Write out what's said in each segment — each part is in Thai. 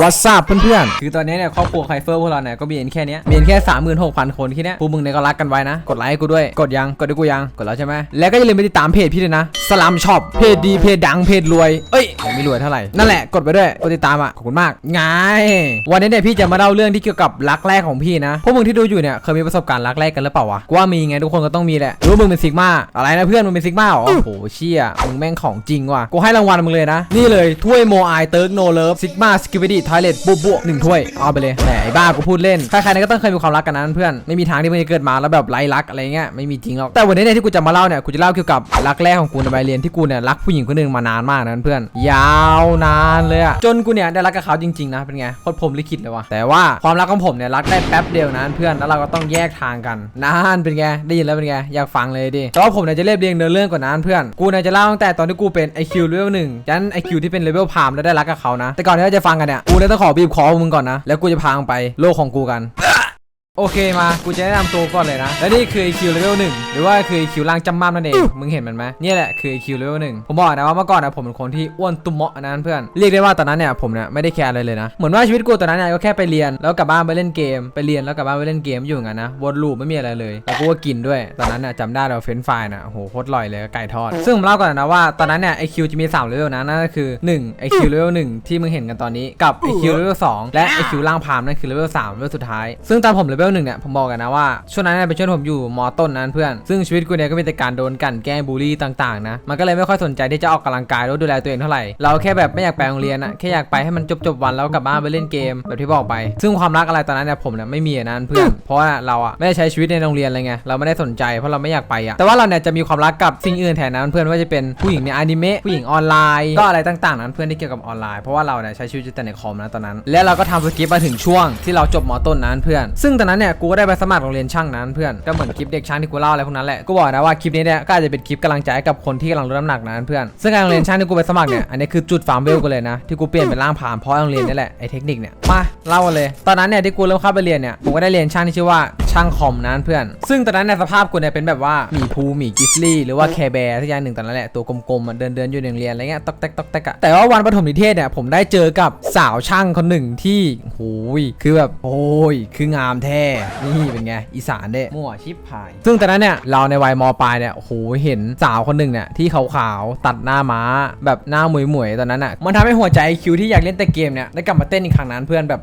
วัสซับเพื่อนๆ คือตอนนี้เนี่ยครอบครัวไคเฟอร์พวกเราเนี่ยก็มีเห็นแค่เนี้ยมีเห็นแค่ 36,000 คนแค่เนี้ยพวกมึงเนี่ยก็รักกันไว้นะ กดไลค์ให้กูด้วย กดยัง กดให้กูยัง กดแล้วใช่ไหม แล้วก็อย่าลืมไปติดตามเพจพี่ด้วยนะ สลัมช็อป เพจดี เพจดัง เพจรวย เอ้ยไม่รวยเท่าไหร่ นั่นแหละ กดไปด้วย กดติดตามอะ ขอบคุณมากไงวันนี้เนี่ยพี่จะมาเล่าเรื่องที่เกี่ยวกับรักแรกของพี่นะ พวกมึงที่ดูอยู่เนี่ยเคยมีประสบการณ์รักแรกกันหรือเปล่าวะกูว่ามีไงทุกคนก็ต้องมีแหละ รู้มึงเป็นซิกมาอะไรนะเพื่อนมึงเป็นซิกมาเหรอโอ้โหเชี่ยมึงแม่งของจริงว่ะกูให้รางวัลมึงเลยนะ นี่เลยถ้วยโมไอายเติร์กโนเลิฟซิกมาสกิวิดี้ทอยเลตบุบวกหนึ่งถ้วยเอาไปเลยแหมไอ้บ้ากูพูดเล่นใครๆเนี่ยก็ต้องเคยมีความรักกันนั้นเพื่อนไม่มีทางที่มึงจะเกิดมาแล้วแบบไร้รักอะไรเงี้ยไม่มีจริงหรอกแต่วันนี้เนี่ยที่กูจะมาเล่าเนี่ยกูจะเล่าเกี่ยวกับรักแรกของกูในใบเรียนที่กูเนี่ยรักผู้หญิงคนหนึ่งมานานมากนะเพื่อนยาวนานเลยอะจนกูเนี่ยได้รักกับเขาจริงๆนะเป็นไงโคตรพรหมลิขิตเลยว่ะแต่ว่าความรักของผมเนี่ยรักได้แป๊บเดียวนะเพื่อนแล้วเราก็ต้องแยกทางกันนานเป็นไงได้ยินแล้วเป็นไงอยากฟังเลยดิแต่ว่าผมเนี่ยจะเรียบเรียงเดินเรื่องกว่านั้นเพื่อนกูเนี่ยจะเล่าตั้งแต่ตอนที่กูเป็น IQ เลเวลหนึ่งยัน IQ ที่เป็นเลเวลพามแล้วได้รักกับเขานะ แต่ก่อนที่เราจะฟังกันเนี่ยกูเลยต้องขอบีบคอมึงก่อนนะ แล้วกูจะพามึงไปโลกของกูกัน โอเคมากูจะแนะนำตัวก่อนเลยนะ และนี่คือ EQ level 1 หรือว่าคือ EQ ล่างจำม่ำนั่นเอง มึงเห็นมันไหมเนี่ยแหละคือ EQ level 1 ผมบอกนะว่าเมื่อก่อนนะผมเป็นคนที่อ้วนตุ้มเมาะนะเพื่อน เรียกได้ว่าตอนนั้นเนี่ยผมเนี่ยไม่ได้แคร์อะไรเลยนะ เหมือนว่าชีวิตกูตอนนั้นเนี่ยก็แค่ไปเรียนแล้วกลับบ้านไปเล่นเกม ไปเรียนแล้วกลับบ้านไปเล่นเกมอยู่อย่างนั้นนะวนลูปไม่มีอะไรเลย แล้วกูก็กินด้วย ตอนนั้นเนี่ยจำได้เราเฟรนช์ฟรายนะโอ้โหโคตรอร่อยเลยไก่ทอด ซึ่งผมเล่าก่อนนะว่าตอนนั้นเนี่ย IQ จะมี 3 level นะนั่นก็คือ 1 IQ level 1 ที่มึงเห็นกันตอนนี้กับ IQ level 2 และ IQ ล่างพามนั่นคือ level 3 level สุดท้ายซึ่งตอนผม level 1เนี่ยผมบอกกันนะว่าช่วงนั้นเนี่ยเป็นช่วงผมอยู่มอต้นนั้นเพื่อน ซึ่งชีวิตกูเนี่ยก็มีแต่การโดนกั่นแกล้งบูลลี่ต่างๆนะมันก็เลยไม่ค่อยสนใจที่จะออกกำลังกายหรือดูแลตัวเองเท่าไหร่เราแค่แบบไม่อยากไปโรงเรียนอะแค่อยากไปให้มันจบๆวันแล้วกลับบ้านไปเล่นเกมแบบที่บอกไป ซึ่งความรักอะไรตอนนั้นเนี่ยผมเนี่ยไม่มีอะนะเพื่อนเพราะว่าเราอะไม่ได้ใช้ชีวิตในโรงเรียนอะไรไงเราไม่ได้สนใจเพราะเราไม่อยากไปอะแต่ว่าเราเนี่ยจะมีความรักกับสิ่งอื่นแทนนั้นเพื่อนว่าจะเป็นผู้หญิงในอนิเมะผู้หญิงออนไลน์ก็อะไรต่างๆนั้นเพื่อนที่เกี่ยวกับออนไลน์เพราะว่าเราเนี่ยใช้ชีวิตแต่ในคอมนะตอนนั้น และเราก็ทำสกิปมาถึงช่วงที่เราจบมต้นนั้นเพื่อน ซึ่งตอนนั้นเนี่ยกูก็ได้ไปสมัครโรงเรียนช่างนั้นเพื่อนก็เหมือนคลิปเด็กช่างที่กูเล่าอะไรพวกนั้นแหละกูบอกนะว่าคลิปนี้เนี่ยก็อาจจะเป็นคลิปกำลังใจให้กับคนที่กำลังลดน้ำหนักนั้นเพื่อนซึ่งการโรงเรียนช่างที่กูไปสมัครเนี่ยอันนี้คือจุดฟาร์มเวลกูเลยนะที่กูเปลี่ยนเป็นร่างผ่ามเพราะโรงเรียนนี่แหละไอ้เทคนิคเนี่ยมาเล่าเลย ตอนนั้นเนี่ยที่กูเริ่มเข้าไปเรียนเนี่ยผมก็ได้เรียนช่างที่ชื่อว่าช่างคอมนั้นเพื่อน ซึ่งตอนนั้นในยสภาพกูเนี่ยเป็นแบบว่าหมีภูหมีกิสลี่หรือว่าแคร์แบร์ทุกอย่างหนึ่งตอนนั้นแหละตัวกลมๆอะเดินเดินอยู่ในโรงเรียนอะไรเงี้ยตอกแตกตอกแตกอะแต่ว่าวันปฐมนิเทศเนี่ยผมได้เจอกับสาวช่างคนหนึ่งที่โอ้ยคือแบบโอ้ยคืองามแท้นี่เป็นไงอีสานเด้มั่วชิบหาย ซึ่งตอนนั้นเนี่ยเราในวัยมปลายเนี่ยโอ้โหเห็นสาวคนหนึ่งเนี่ยที่ขาวๆตัดหน้าม้า แบบหน้าหมวยๆตอนนั้นอะมันทำให้หัวใจคิวที่อยากเล่นแต่เกมเนี่ยได้กลับมาเต้นอีกครั้งนั้นเพื่อนแบบ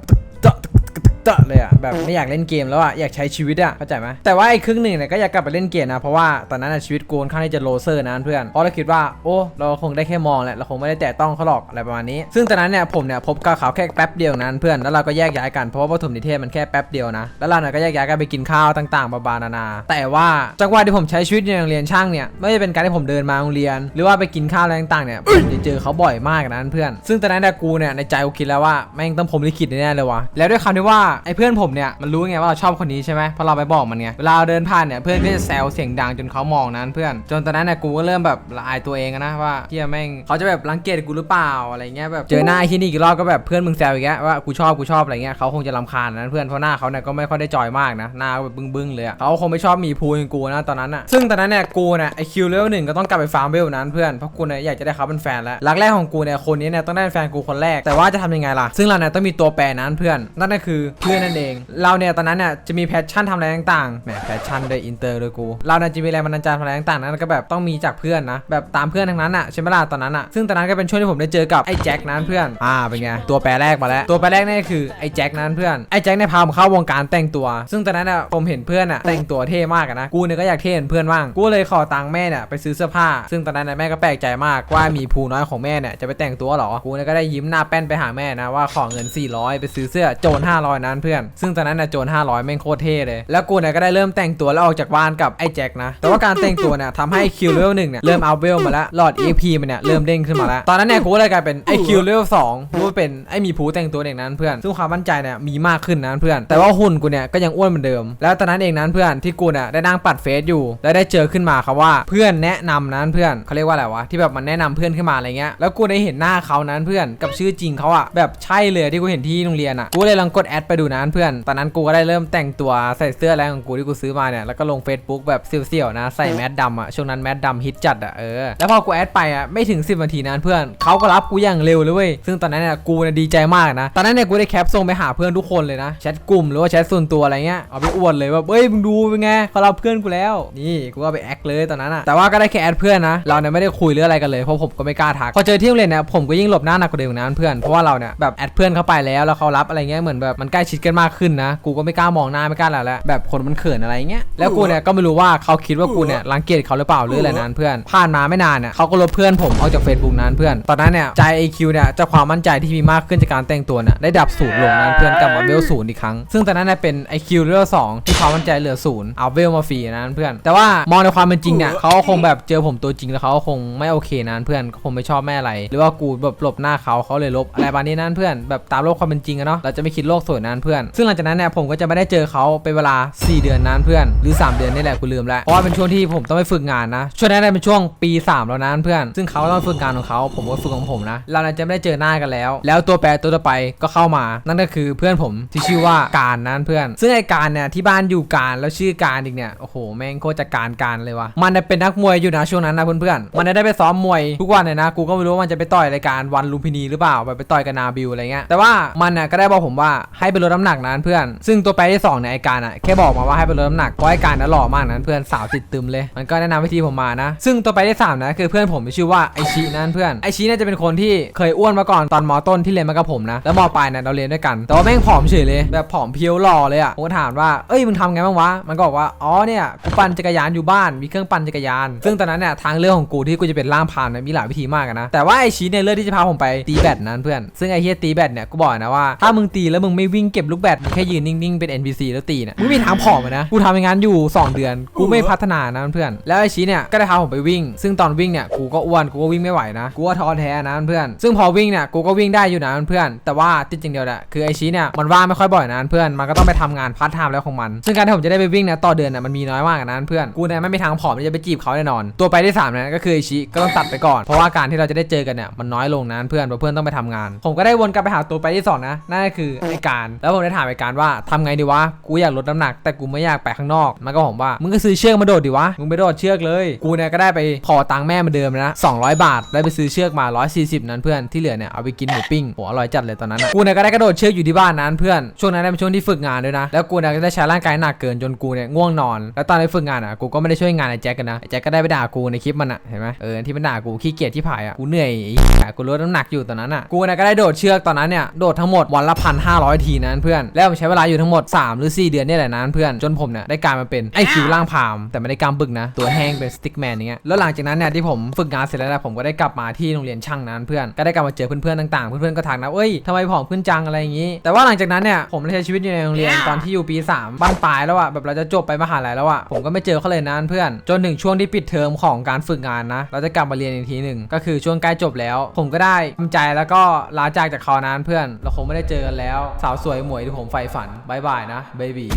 ตึกตะตึกตึกตึกตะเลยอะแบบไม่อยากเล่นเกมแล้วอะอยากใช้ชีวิตอะเข้าใจไหมแต่ว่าไอ้ครึ่งหนึ่งเนี่ยก็อยากกลับไปเล่นเกมนะเพราะว่าตอนนั้นชีวิตกูค่อนข้างที่จะโลเซอร์นะเพื่อนเพราะเราคิดว่าโอ้เราคงได้แค่มองแหละเราคงไม่ได้แตะต้องเขาหรอกอะไรประมาณนี้ ซึ่งตอนนั้นเนี่ยผมเนี่ยพบกับเขาแค่แป๊บเดียวนั้นเพื่อนแล้วเราก็แยกย้ายกันเพราะว่าปฐมนิเทศมันแค่แป๊บเดียวนะแล้วเราเนี่ยก็แยกย้ายกันไปกินข้าวต่างๆบาๆนานา แต่ว่าจังหวะที่ผมใช้ชีวิตในโรงเรียนช่างเนี่ยไม่ได้เป็นการที่ผมเดินมาโรงเรียน หรือว่าไปกินข้าวอะไรต่างๆเนี่ยผมจะเจอเขาบ่อยมากนะเพื่อน ซึ่งตอนนั้นเนี่ยกูเนี่ยในใจกูคิดแล้วว่าแม่งต้องผมลิขิตแน่เลยวะแล้วด้วยคำที่ว่าไอ้เพื่อนผมเนี่ยมันรู้ไงว่าเราชอบคนนี้ใช่ไหมเพราะเราไปบอกมันไงเวลาเราเดินผ่านเนี่ยเพื่อนก็จะแซวเสียงดังจนเขามองนั้นเพื่อนจนตอนนั้นเนี่ยกูก็เริ่มแบบละอายตัวเองนะว่าเฮียแม่งเขาจะแบบรังเกียจกูหรือเปล่าอะไรเงี้ยแบบเจอหน้าที่นี่กี่รอบก็แบบเพื่อนมึงแซวอีกแล้วว่ากูชอบกูชอบอะไรเงี้ยเขาคงจะรำคาญนะเพื่อนเพราะหน้าเขาเนี่ยก็ไม่ค่อยได้จอยมากนะหน้าแบบบึ้งๆเลยเขาคงไม่ชอบมีพูอย่างกูนะตอนนั้นอะซึ่งตอนนั้นเนี่ยกูเนี่ยไอคิวเลเวลหนึ่งก็ต้องกลับไปฟาร์มเวลนั้นเพื่อนเพราะกูเนี่ยอยากจะได้เขาเป็นแฟนแล้วรักแรกของกูเนี่ยคนนี้เนี่ยต้องได้เป็นแฟนกูคนแรก แต่ว่าจะทำยังไงล่ะซึ่งเราเนี่ยต้องมีตัวแปรนั้นเพื่อนนั่นก็คือเพื่อนนั่นเอง เราเนี่ยตอนนั้นเนี่ยจะมีแพชชั่นทำอะไรต่างๆแหมแพชชั่นโดยอินเตอร์เลยกูเราเนี่ยจะมีแรงบันดาลใจทำอะไรต่างๆนั้นก็แบบต้องมีจากเพื่อนนะแบบตามเพื่อนทั้งนั้นอะใช่ไหมล่ะตอนนั้นอะซึ่งตอนนั้นก็เป็นช่วงที่ผมได้เจอกับไอ้แจ็คนั้นเพื่อนอ่าเป็นไงตัวแปรแรกมาแล้วตัวแปรแรกนี่ก็คือไอ้แจ็คนั้นเพื่อนไอ้แจ็คเนี่ยพาผมเข้าวงการแต่งตัว ซึ่งตอนนั้นอะผมเห็นเพื่อนอะแต่งตัวเท่มากอะนะกูเนี่ยก็อยากเท่เหมือนเพื่อนบ้างกูเลยขอตังค์แม่เนี่ยไปซื้อเสื้อผ้า ซึ่งตอนนั้นน่ะแม่ก็แปลกใจมากว่ามีภูน้อยของแม่เนี่ยจะไปแต่งตัวเหรอกูเนี่ยก็ได้ยิ้มหน้าแป้นไปหาแม่นะว่าขอเงิน 400 ไปซื้อเสื้อโจร500นั้นเพื่อน ซึ่งตอนนั้นน่ะโจร500แม่งโคตรเท่เลย แล้วกูเนี่ยก็ได้เริ่มแต่งตัวแล้วออกจากบ้านกับไอ้แจ็คนะ แต่ว่าการแต่งตัวเนี่ยทำให้คิวเลเวลหนึ่งเนี่ยเริ่มเอัพเวลมาแล้วหลอด EP มันเนี่ยเริ่มเด้งขึ้นมาแล้ว ตอนนั้นเนี่ยกูเลยกลายเป็นไอ้คิวเลเวลสองกูเป็นไอ้มีภูแต่งตัวเองนั้นเพื่อนซึ่งความมั่นใจเนี่ยมีมากขึ้นนั้นเพื่อน แต่ว่าหุ่นกูเนี่ยก็ยังอ้วนเหมือนเดิม แล้วตอนนั้นเองนั้นเพื่อนที่กูเนี่ยได้นั่งปัดเฟซอยู่แล้วได้เจอขึ้นมาครับว่า เพื่อนแนะนำนั้นเพื่อนเขาเรียกว่าอะไรวะที่แบบมันแนะนำเพื่อนขึ้นมาอะไรเงี้ยแล้วกูได้เห็นหน้าเขานั้นเพื่อนกับชื่อจริงเขาอะแบบใช่เลยที่กูเห็นที่โรงเรียนอะกูเลยลองกดแอดไปดูดูนะเพื่อน ตอนนั้นกูก็ได้เริ่มแต่งตัวใส่เสื้ออะไรของกูที่กูซื้อมาเนี่ย แล้วก็ลง Facebook แบบเสี่ยวๆนะ ใส่แมสดำอะ ช่วงนั้นแมสดำฮิตจัดอะ เออ แล้วพอกูแอดไปอะ ไม่ถึง 10นาทีนะเพื่อน เขาก็รับกูอย่างเร็วเลยเว้ย ซึ่งตอนนั้นเนี่ยกูเนี่ยดีใจมากนะ ตอนนั้นเนี่ยกูได้แคปส่งไปหาเพื่อนทุกคนเลยนะ แชทกลุ่มหรือว่าแชทส่วนตัวอะไรเงี้ย เอาไปอวดเลยว่าเฮ้ยมึงดูเป็นไงเขารับเพื่อนกูแล้ว นี่กูก็ไปแอคเลยตอนนั้นอะ แต่ว่าก็ได้แค่แอดเพื่อนนะ เราเนี่ยไม่ได้คุยเรื่องอะไรกันเลย เพราะผมก็ไม่กล้าทัก พอเจอที่โรงเรียนเนี่ยผมก็ยิ่งหลบหน้าหนักกว่าเดิมนะเพื่อน เพราะว่าเราเนี่ยแบบแอดเพื่อนเข้าไปแล้วแล้วเขารับอะไรเงี้ยเหมือนแบบมันใกล้ชดกันมากขึ้นนะ กูก็ไม่กล้ามองหน้าไม่กล้าอะไรแล้วแบบคนมันเขินอะไรเงี้ยแล้วกูเนี่ยก็ไม่รู้ว่าเขาคิดว่ากูเนี่ยรังเกียจเขาหรือเปล่าหรืออะไรนั้นเพื่อนผ่านมาไม่นานเนี่ยเขาก็ลบเพื่อนผมออกจาก Facebook นั้นเพื่อนตอนนั้นเนี่ยใจ AQ เนี่ยเจะความมั่นใจที่มีมากขึ้นจากการแต่งตัวเนี่ยได้ดับศูนย์ลงนั้นเพื่อนกลับมาเวลศูนย์อีกครั้ง ซึ่งตอนนั้นเนี่ยเป็น IQ เลเวลสองที่ความมั่นใจเหลือศูนย์เอาเวลมาฟรีนั้นเพื่อน แต่ว่ามองในความเป็นจริงเนี่ยเขาก็คงแบบเจอผมตัวจริงแล้วเขาก็คงไม่โอเคนั้นเพื่อนเขาคงไม่ชอบแม่อะไร หรือว่ากูแบบหลบหน้าเขาเขาเลยลบอะไรประมาณนี้นั้นเพื่อนแบบตามโลกความเป็นจริงอะเนาะเราจะไม่คิดโลกสวยนั้นเพื่อน ซึ่งหลังจากนั้นเนี่ยผมก็จะไม่ได้เจอเขาเป็นเวลา 4 เดือนนั้นเพื่อน หรือ 3 เดือนนี่แหละกูลืมแล้วเพราะว่าเป็นช่วงที่ผมต้องไปฝึกงานนะช่วงนั้นเป็นช่วงปี 3 แล้วนั้นเพื่อน ซึ่งเขาต้องฝึกงานของเขาผมก็ฝึกของผมนะ เราจะไม่ได้เจอหน้ากันแล้ว แล้วตัวแปรตัวต่อไปก็เข้ามา นั่นก็คือเพื่อนผมที่ชื่อว่าการนั้นเพื่อน ซึ่งไอการเนี่ยที่บ้านอยู่การแล้วชื่อการอีกเนี่ยโอ้โหแม่งโคตรจะการการเลยวะมันเนี่ยเป็นนักมวยอยู่นะช่วงนั้นนะเพื่อนๆมันได้ไปซ้อมมวยทุกวันเลยนะกูก็ไม่รู้ว่ามันจะไปต่อยรายการวันลุมพินีหรือเปล่าแบบไปต่อยกับนาบิวอะไรเงี้ยแต่ว่ามันน่ะก็ได้บอกผมว่าให้ไปลดน้ำหนักนั้นเพื่อน ซึ่งตัวแปรที่สองเนี่ยไอการอะแค่บอกมาว่าให้ไปลดน้ำหนักเพราะไอการน่ะหล่อมากนั้นเพื่อนสาวติดตึมเลยมันก็แนะนำวิธีผมมานะ ซึ่งตัวแปรที่สามนะคือเพื่อนผมที่ชื่อว่าไอชีนั่นเพื่อนไอชีเนี่ยจะเป็นคนที่เคยอ้วนมาก่อนตอนมอต้นที่เรียนมากับผมนะแล้วมอปลายเนี่ยเราเรียนด้วยกันแต่ว่าแม่งผอมเฉยเลยแบบผอมเพียวหล่อเลยอะผมก็ถามว่าเอ้ยมึงทำไงบ้างวะมันก็บอกว่าอ๋อเนี่ยกูปั่นจักรยานอยู่บ้านมีเครื่องปั่นจักรยาน ซึ่งตอนนั้นเนี่ยทางเลือกของกูที่กูจะเป็นล่ามพานมีหลายวิธีมากนะแต่ว่าไอชีเนี่ยเลือกที่จะพาผมไปตีแบดนั้นเพื่อนซึ่งไอเฮียตีแบดเนี่ยกูบอกนะว่าถ้ามึงตีแล้วมึงไม่วิ่งเก็บลูกแบดมึงแค่ยืนนิ่งๆ เป็น NPC แล้วตีเนี่ยมึงไม่มีทางผอมอะนะ กูทำอย่างนั้นอยู่ 2 เดือน กูไม่พัฒนานะเพื่อน แล้วไอชีเนี่ยก็ได้พาผมไปวิ่ง ซึ่งตอนวิ่งเนี่ยกูก็อ้วน กูก็วิ่งไม่ไหวนะ กูก็ท้อแท้นะเพื่อน ซึ่งพอวิ่งเนี่ยกูก็วิ่งได้อยู่นะเพื่อน แต่ว่าติดจริงเดียวแหละ คือไอชีเนี่ยมันว่างไม่ค่อยบ่อยนะเพื่อน มันก็ต้องไปทำงานพาร์ทไทม์แล้วของมัน ซึ่งการที่ผมจะได้ไปวิ่งเนี่ยต่อเดือนเนี่ยมันมีน้อยมากนะเพื่อน กูเนี่ยไม่มีทางผอมที่จะไปจีบเขาแน่นอน ตัวไปที่สามเนี่ยก็คือไอชีก็ต้องตัดไปก่อน เพราะว่าการที่เราจะได้เจอกันเนี่ยมันน้อยลงนะเพื่อนเพราะเพื่อนต้องไปทำงาน ผมก็ได้วนกลับไปหาตัวไปที่สองนะนั่นก็คือไอการแล้วผมได้ถามไอการว่าทำไงดีวะ กูอยากลดน้ำหนัก แต่กูไม่อยากไปข้างนอก มันก็บอกว่า มึงก็ซื้อเชือกมาโดดดิวะ มึงไปโดดเชือกเลย กูเนี่ยก็ได้ไปขอตังค์แม่มาเดิมนะ200 บาท ได้ไปซื้อเชือกมา 140 นั้นเพื่อน ที่เหลือเนี่ยเอาไปกินหมูปิ้งโหอร่อยจัดเลยตอนนั้นกูเนี่ยก็ได้กระโดดเชือกอยู่ที่บ้านนั้นเพื่อน ช่วงนั้นเป็นช่วงที่ฝึกงานด้วยนะ แล้วกูเนี่ยก็ได้ใช้ร่างกายหนักเกินจนกูเนี่ยง่วงนอน แล้วตอนที่ฝึกงานอะ กูก็ไม่ได้ช่วยงานไอ้แจ็คกันนะ ไอ้แจ็คก็ได้ไปด่ากูในคลิปมันอะ เห็นไหมเออที่มันด่ากูขี้เกียจที่ผายอะ กูเหนื่อยไอ้เหี้ยกูลดน้ำหนักอยู่ตอนนั้นอะ กูเนี่ยก็ได้โดดเชือกตอนนั้นเนี่ย โดดทั้งหมดวันละพันห้าร้อยทีนั้นเพื่อน แล้วผมใช้เวลาอยู่ทั้งหมด 3 หรือ 4 เดือนนี่แหละนั้นเพื่อนจนผมเนี่ยได้กลายมาเป็นไอคิวร่างพาม แต่ไม่ได้กล้ามบึกนะ ตัวแห้งเป็นสติ๊กแมนอย่างเงี้ยแล้วหลังจากนั้นเนี่ยที่ผมฝึกงานเสร็จแล้วนะผมก็ได้กลับมาที่โรงเรียนช่างนั้นเพื่อนก็ได้กลับมาเจอเพื่อนๆต่างๆ เพื่อนๆก็ทักนะเอ้ยทำไมผอมขึ้นจังอะไรอย่างงี้ แต่ว่าหลังจากนั้นเนี่ยผมได้ใช้ชีวิตอยู่ในโรงเรียนตอนที่อยู่ปี3บ้านปลายแล้วอะแบบเราจะจบไปมหาลัยแล้วอะผมก็ไม่เจอเขาเลยนั้นเพื่อน จนถึงช่วงที่ปิดเทอมของการฝึกงานนะ เราจะกลับมาเรียนอีกทีหนึ่งก็คือช่วงใกล้จบแล้ว ผมก็ได้ทำใจแล้วก็ลาจากจากเขานั้นเพื่อน เราคงไม่ได้เจอกันแล้ว สาวสวยหมวยที่ผมใฝ่ฝันบายบายนะเบบี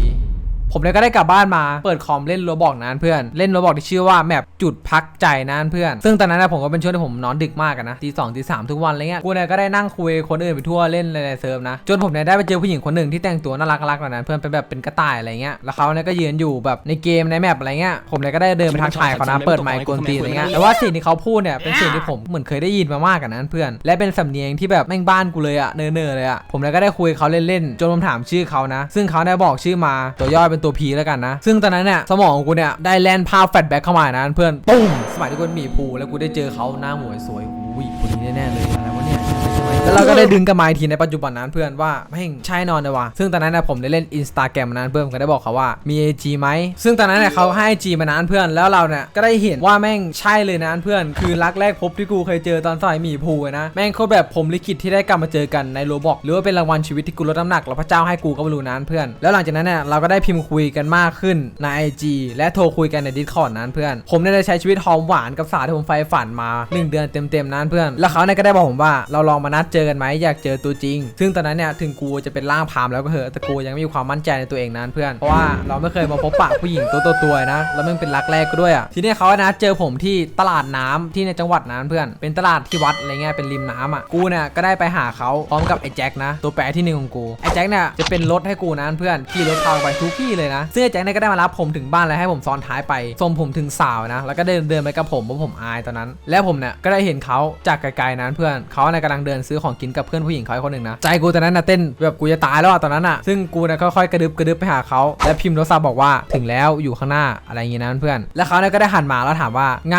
ผมเลยก็ได้กลับบ้านมาเปิดคอมเล่นโรบอกนั้นเพื่อนเล่นโรบอกที่ชื่อว่าแมปจุดพักใจนั้นเพื่อน ซึ่งตอนนั้นนะผมก็เป็นช่วงที่ผมนอนดึกมากนะตีสองตีสามทุกวันอะไรเงี้ยกูเนี่ยก็ได้นั่งคุยคนอื่นไปทั่วเล่นในเซิร์ฟนะจนผมเนี่ยได้ไปเจอผู้หญิงคนหนึ่งที่แต่งตัวน่ารักน่ารักแบบนั้นเพื่อนเป็นแบบเป็นกระต่ายอะไรเงี้ยแล้วเขาเนี่ยก็ยืนอยู่แบบในเกมในแมปอะไรเงี้ยผมเลยก็ได้เดินไปทักทายเขานะเปิดไมค์กวนตีอะไรเงี้ยแต่ว่าสิ่งที่เขาพูดเนี่ยเป็นสิ่งที่ผมเหมือนเคยได้ยินมามากกันนั้นเพื่อน และเป็นสำเนียงที่แบบแม่งบ้านกูเลยอะเนอๆเลยอะผมเลยก็ได้คุยเขาเล่นๆจนผมถามชื่อเขานะ ซึ่งเขาได้บอกชื่อมาตัวย่อเปนตัวพีแล้วกันนะ ซึ่งตอนนั้นเนี่ยสมองของกูเนี่ยได้แล่นภาพแฟลชแบ็กเข้ามานะเพื่อนปุ้มสมัยที่กูเป็นหมีภูแล้วกูได้เจอเขาหน้าหมวยสวยอุ้ยคนนี้แน่ๆเลย ก็ได้ดึงกันมาทีในปัจจุบันนั้นเพื่อนว่าแม่งใช่นอนเลยว่ะซึ่งตอนนั้นเนะผมได้เล่นอินสตาแกรมนั้นเพื่อนผมก็ได้บอกเขาว่ามี IG ไหมซึ่งตอนนั้นเนี่ยเขาให้ IG มานานเพื่อนแล้วเราเนี่ยก็ได้เห็นว่าแม่งใช่เลยนะเพื่อน คือรักแรกพบที่กูเคยเจอตอนสมัยหมีภูอะนะแม่งโคตรแบบผมลิขิตที่ได้กลับมาเจอกันในโรบอกหรือว่าเป็นรางวัลชีวิตที่กูลดน้ำหนักแล้วพระเจ้าให้กูก็ไม่รู้นั้นเพื่อน แล้วหลังจากนั้นเนี่ยเราก็ได้พิมพ์คุยกันมากขึ้นใน IG และโทรคุยกันใน Discord นั้นเพื่อน ผมได้ใช้ชีวิตหอมหวานกับสาวที่ผมใฝ่ฝันมา 1 เดือนเต็มๆนั้นเพื่อน แล้วเขาเนี่ยก็ได้บอกผมว่าเราลองมานัดเจเจอกันไหมอยากเจอตัวจริง ซึ่งตอนนั้นเนี่ยถึงกูจะเป็นร่างพามแล้วก็เหอะแต่กูยังไม่มีความมั่นใจในตัวเองนั้นเพื่อนเพราะว่าเราไม่เคยมาพบปะผู้หญิงตัวตัวๆนะแล้วมันเป็นรักแรกก็ด้วยอะทีนี้เขานะเจอผมที่ตลาดน้ำที่ในจังหวัดนั้นเพื่อน เป็นตลาดที่วัดอะไรเงี้ยเป็นริมน้ำอะกูเนี่ยก็ได้ไปหาเขาพร้อมกับไอ้แจ็คนะ ตัวแปรที่หนึ่งของกูไอ้แจ็คเนี่ยจะเป็นรถให้กูนะเพื่อนขี่รถพาไปทุกที่เลยนะซึ่งไอ้แจ็คเนี่ยก็ได้มารับผมถึงบ้านแล้วให้ผมซ้อนท้ายไปส่งผมถึงสาวนะ แล้วก็เดินเดินไปกับผมเพราะผมอายตอนนั้น แล้วผมเนี่ยก็ได้เห็นเขาจากไกลๆนั้นเพื่อนเขาเนี่ยกำลังเดินซื้อของกินกับเพื่อนผู้หญิงเขาอีกคนหนึ่งนะใจกูตอนนั้นน่ะเต้นแบบกูจะตายแล้วอะตอนนั้นอะซึ่งกูเนี่ยค่อยๆกระดึบกระดึบไปหาเขาและพิมพ์โทรศัพท์บอกว่าถึงแล้วอยู่ข้างหน้าอะไรอย่างงี้นะเพื่อนแล้วเขาเนี่ยก็ได้หันมาแล้วถามว่าไง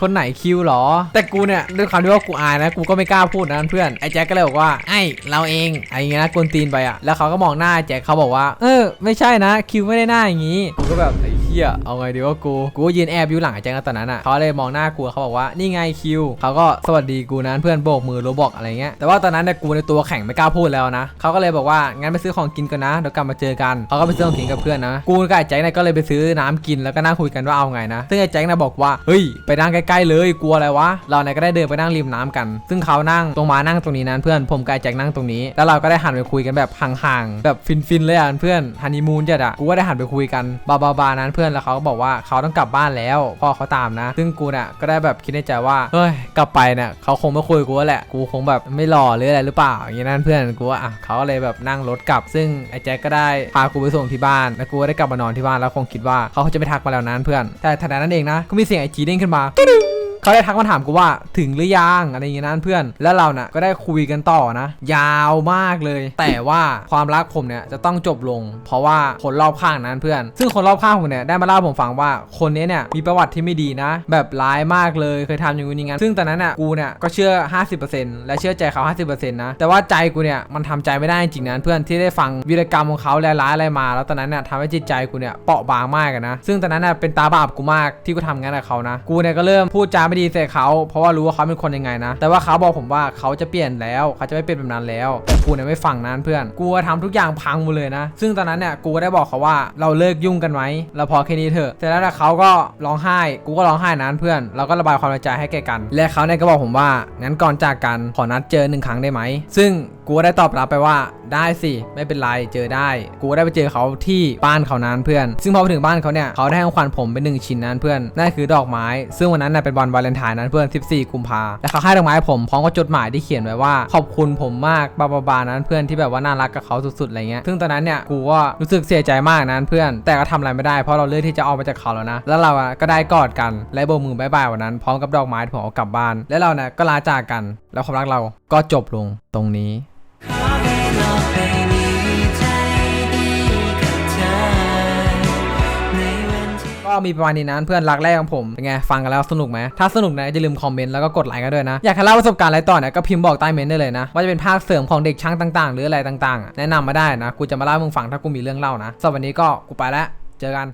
คนไหนคิวหรอ แต่กูเนี่ยด้วยความที่ว่ากูอายนะกูก็ไม่กล้าพูดนะเพื่อนไอ้แจ็คก็เลยบอกว่าไอ้เราเองอะไรอย่างเงี้ยนะกวนตีนไปอะแล้วเขาก็มองหน้าแจ็คเขาบอกว่า เออ ไม่ใช่นะคิวไม่ได้หน้าอย่างงี้กูก็แบบ เหี้ยเอาไงดีวะกู กูยืนแอบอยู่หลังไอ้แจ็คนะตอนนั้นอะเขาเลยมองหน้ากูเขาบอกว่านี่ไงคิวเขาก็สวัสดีกูนะเพื่อนโบกมือโรบอกอะไรเงี้ยแต่ว่าตอนนั้นเนี่ยกูในตัวแข็งไม่กล้าพูดแล้วนะเขาก็เลยบอกว่างั้นไปซื้อของกินกันนะเดี๋ยวกลับมาเจอกันเขาก็ไปซื้อของกินกับเพื่อนนะกูกับไอ้แจ็คเนี่ยก็เลยไปซื้อน้ำกินแล้วก็นั่งคุยกันว่าเอาไงนะ ซึ่งไอ้แจ็คเนี่ยบอกว่าเฮ้ยไปนั่งใกล้ๆเลยกลัวอะไรวะเราเนี่ยก็ได้เดินไปนั่งริมน้ำกัน ซึ่งเขานั่งตรงมานั่งตรงนี้นั้นเพื่อนผมกับไอ้แจ็คนั่งตรงนี้ แล้วเราก็ได้หันไปคุยกันแบบห่างๆแบบฟินๆเลยอะเพื่อนฮันนีมูนจัดอะกูก็ได้หันไปคุยกันบาบาๆนั้นเพื่อนแล้วเขาก็บอกว่าเขาต้องกลับบ้านแล้วพ่อเขาตามนะ ซึ่งกูเนี่ยก็ได้แบบคิดในใจว่าเฮ้ยกลับไปเนี่ยเขาคงไม่คุยกูแหละกูคงแบบไม่หล่อหรืออะไรหรือเปล่าอย่างนี้นั่นเพื่อนกูว่าอะเขาก็เลยแบบนั่งรถกลับ ซึ่งไอ้แจ็คก็ได้พากูไปส่งที่บ้านแล้วกูก็ได้กลับมานอนที่บ้านแล้วคงคิดว่าเขาจะไม่ทักมาแล้วนั้นเพื่อนแต่ทันใดนั้นเองนะก็มีเสียงไอจีเด้งขึ้นมา เขาได้ทักมาถามกูว่าถึงหรือยังอะไรอย่างเงี้ยนะเพื่อน แล้วเราน่ะก็ได้คุยกันต่อนะ ยาวมากเลย แต่ว่าความรักผมเนี่ยจะต้องจบลง เพราะว่าคนรอบข้างนั้นเพื่อน ซึ่งคนรอบข้างผมเนี่ยได้มาเล่าผมฟังว่าคนนี้เนี่ยมีประวัติที่ไม่ดีนะ แบบร้ายมากเลยเคยทำอย่างนี้งั้นซึ่งตอนนั้นน่ะกูเนี่ยก็เชื่อ 50%และเชื่อใจเขา 50%นะแต่ว่าใจกูเนี่ยมันทำใจไม่ได้จริงนะเพื่อนที่ได้ฟังวีรกรรมของเขาและร้ายอะไรมา แล้วตอนนั้นเนี่ยทำให้จิตใจกูเนี่ยเปราะบางมากนะซึ่งตอนนั้นน่ะเป็นตาบาปกูมากที่กูทำงั้นกับเขานะกูเนี่ยก็เริ่มพูดจาไม่ดีใส่เขาเพราะว่ารู้ว่าเขาเป็นคนยังไงนะ แต่ว่าเขาบอกผมว่าเขาจะเปลี่ยนแล้วเขาจะไม่เป็นแบบนั้นแล้วแต่กูเนี่ยไม่ฟังนั้นเพื่อนกูทำทุกอย่างพังหมดเลยนะ ซึ่งตอนนั้นเนี่ยกูก็ได้บอกเขาว่าเราเลิกยุ่งกันไหมเราพอแค่นี้เถอะเสร็จแล้วเขาก็ร้องไห้ กูก็ร้องไห้นั้นเพื่อน เราก็ระบายความในใจให้แก่กัน และเขาเนี่ยก็บอกผมว่างั้นก่อนจากกันขอนัดเจอหนึ่งครั้งได้ไหมซึ่งกูก็ได้ตอบรับไปว่าได้สิไม่เป็นไรเจอได้ กูได้ไปเจอเขาที่บ้านเขานั้นเพื่อน ซึ่งพอไปถึงบ้านเขาเนี่ยเขาได้ให้ของขวัญผมเป็นหนึ่งชิ้นนั้นเพื่อนนั่นคือดอกไม้ ซึ่งวันนั้นน่ะเป็นวันวาเลนไทน์นั้นเพื่อน 14 กุมภาและเขาให้ดอกไม้ผมพร้อมกับจดหมายที่เขียนไว้ว่า ขอบคุณผมมากบาบาบานั้นเพื่อนที่แบบว่าน่ารักกับเขาสุดๆอะไรเงี้ยซึ่งตอนนั้นเนี่ยกูก็รู้สึกเสียใจมากนั้นเพื่อน แต่ก็ทำอะไรไม่ได้เพราะเราเลือกที่จะออกมาจากเขาแล้วนะแล้วเราอะก็ได้กอดกันและโบมือบายบายวันนั้นพร้อมกับดอกไม้ที่ผมเอากลับบ้าน และเราเนี่ยก็ลาจากกัน แล้วความรักเราก็จบลงตรงนี้ ก็มีประมาณนี้นะเพื่อนรักแรกของผมเป็นไงฟังกันแล้วสนุกไหมถ้าสนุกนะอย่าลืมคอมเมนต์แล้วก็กดไลค์กันด้วยนะ อยากเล่าประสบการณ์อะไรต่อเนี่ยก็พิมพ์บอกใต้เมนต์ได้เลยนะ ว่าจะเป็นภาคเสริมของเด็กช่างต่างๆ หรืออะไรต่างๆ แนะนำมาได้นะกูจะมาเล่ามึงฟังถ้ากูมีเรื่องเล่านะสำหรับวันนี้ก็กูไปแล้วเจอกัน